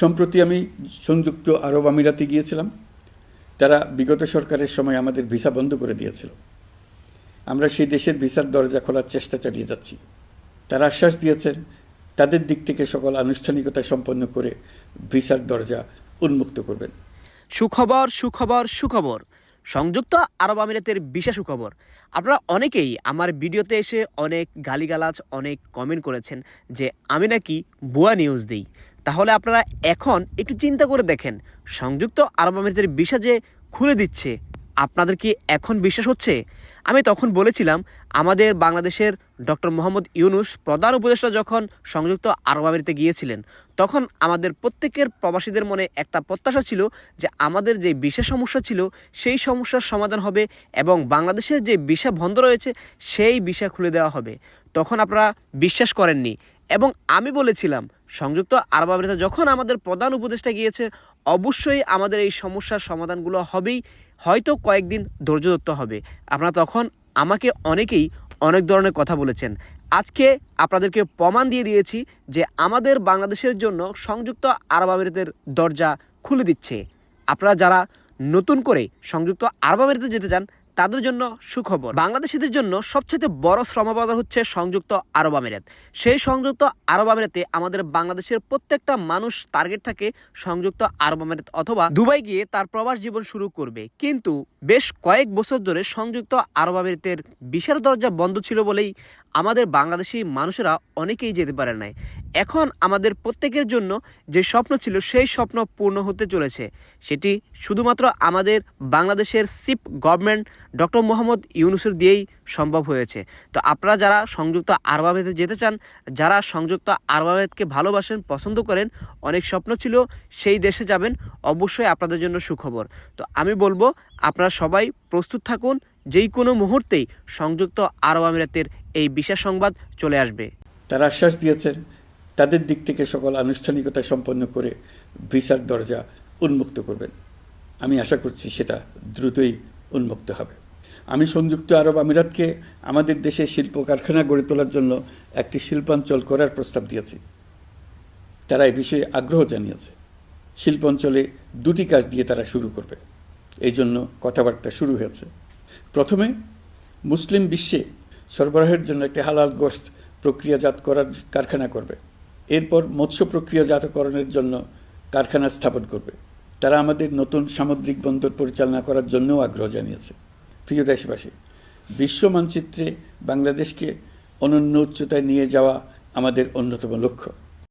সম্প্রতি আমি সংযুক্ত আরব আমিরাতে গিয়েছিলাম। তারা বিগত সরকারের সময় আমাদের ভিসা বন্ধ করে দিয়েছিল। আমরা সেই দেশের ভিসার দরজা খোলার চেষ্টা চালিয়ে যাচ্ছি। তারা আশ্বাস দিয়েছেন, তাদের দিক থেকে সকল আনুষ্ঠানিকতা সম্পন্ন করে ভিসার দরজা উন্মুক্ত করবেন। সুখবর সুখবর সুখবর। সংযুক্ত আরব আমিরাতের বিশেষ খবর আপনারা অনেকেই আমার ভিডিওতে এসে অনেক গালিগালাজ, অনেক কমেন্ট করেছেন যে আমি নাকি ভুয়া নিউজ দিই। তাহলে আপনারা এখন একটু চিন্তা করে দেখেন, সংযুক্ত আরব আমিরাতের বিশা যে খুলে দিচ্ছে আপনাদের কি এখন বিশ্বাস হচ্ছে? আমি তখন বলেছিলাম, আমাদের বাংলাদেশের ডক্টর মোহাম্মদ ইউনুস প্রধান উপদেষ্টা যখন সংযুক্ত আরব আমিরাতে গিয়েছিলেন, তখন আমাদের প্রত্যেকের প্রবাসীদের মনে একটা প্রত্যাশা ছিল যে আমাদের যে বিশেষ সমস্যা ছিল, সেই সমস্যার সমাধান হবে এবং বাংলাদেশের যে বিষা বন্ধ রয়েছে, সেই বিষয় খুলে দেওয়া হবে। তখন আপনারা বিশ্বাস করেননি এবং আমি বলেছিলাম, সংযুক্ত আরব আমিরাতে যখন আমাদের প্রধান উপদেষ্টা গিয়েছে, অবশ্যই আমাদের এই সমস্যার সমাধানগুলো হবেই, হয়তো কয়েকদিন ধৈর্য ধরতে হবে। আপনারা তখন আমাকে অনেকেই অনেক ধরনের কথা বলেছেন। আজকে আপনাদেরকে প্রমাণ দিয়ে দিয়েছি যে আমাদের বাংলাদেশের জন্য সংযুক্ত আরব আমিরাতের দরজা খুলে দিচ্ছে। আপনারা যারা নতুন করে সংযুক্ত আরব আমিরাতে যেতে চান তাদের জন্য সুখবর। বাংলাদেশিদের জন্য সবচেয়ে বড় শ্রমবাজার হচ্ছে সংযুক্ত আরব আমিরাত। সেই সংযুক্ত আরব আমিরাতে আমাদের বাংলাদেশের প্রত্যেকটা মানুষ টার্গেট থাকে সংযুক্ত আরব আমিরাত অথবা দুবাই গিয়ে তার প্রবাস জীবন শুরু করবে। কিন্তু বেশ কয়েক বছর ধরে সংযুক্ত আরব আমিরাতের বিশাল দরজা বন্ধ ছিল বলেই আমাদের বাংলাদেশি মানুষেরা অনেকেই যেতে পারে নাই। এখন আমাদের প্রত্যেকের জন্য যে স্বপ্ন ছিল, সেই স্বপ্ন পূর্ণ হতে চলেছে। সেটি শুধুমাত্র আমাদের বাংলাদেশের সিপ গভর্নমেন্ট ডক্টর মোহাম্মদ ইউনুসের দিয়েই সম্ভব হয়েছে। তো আপনারা যারা সংযুক্ত আরব যেতে চান, যারা সংযুক্ত আরব ভালোবাসেন, পছন্দ করেন, অনেক স্বপ্ন ছিল, সেই দেশে যাবেন, অবশ্যই আপনাদের জন্য সুখবর। তো আমি বলব, আপনারা সবাই প্রস্তুত থাকুন, যেই কোনো মুহূর্তেই সংযুক্ত আরব আমিরাতের এই বিশেষ সংবাদ চলে আসবে। তারা আশ্বাস দিয়েছেন তাদের দিক থেকে সকল আনুষ্ঠানিকতা সম্পন্ন করে ভিসার দরজা উন্মুক্ত করবেন। আমি আশা করছি সেটা দ্রুতই উন্মুক্ত হবে। আমি সংযুক্ত আরব আমিরাতকে আমাদের দেশে শিল্প কারখানা গড়ে তোলার জন্য একটি শিল্পাঞ্চল করার প্রস্তাব দিয়েছি। তারা এ বিষয়ে আগ্রহ জানিয়েছে। শিল্পাঞ্চলে দুটি কাজ দিয়ে তারা শুরু করবে। এই জন্য কথাবার্তা শুরু হয়েছে। প্রথমে, মুসলিম বিশ্বে সরবরাহের জন্য একটি হালাল গোস্ত প্রক্রিয়াজাত করার কারখানা করবে। এরপর মৎস্য প্রক্রিয়াজাতকরণের জন্য কারখানা স্থাপন করবে। তারা আমাদের নতুন সামুদ্রিক বন্দর পরিচালনা করার জন্যও আগ্রহ জানিয়েছে। প্রিয় দেশবাসী, বিশ্ব মানচিত্রে বাংলাদেশকে অনন্য উচ্চতায় নিয়ে যাওয়া আমাদের অন্যতম লক্ষ্য।